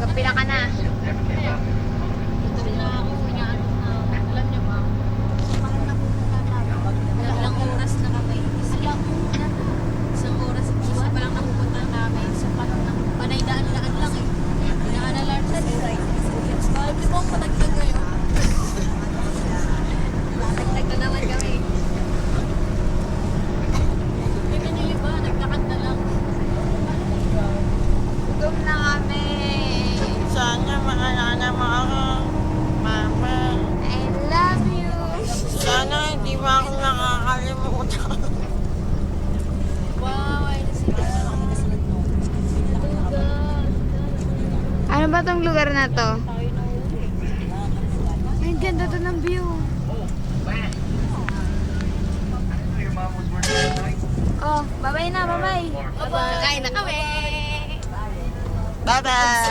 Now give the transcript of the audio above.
Kapila ka na. Ano ba tong lugar na to? Ay, ang ganda to ng view. Oh, bye-bye na, bye-bye. Bye-bye. Kain na kami. Bye-bye!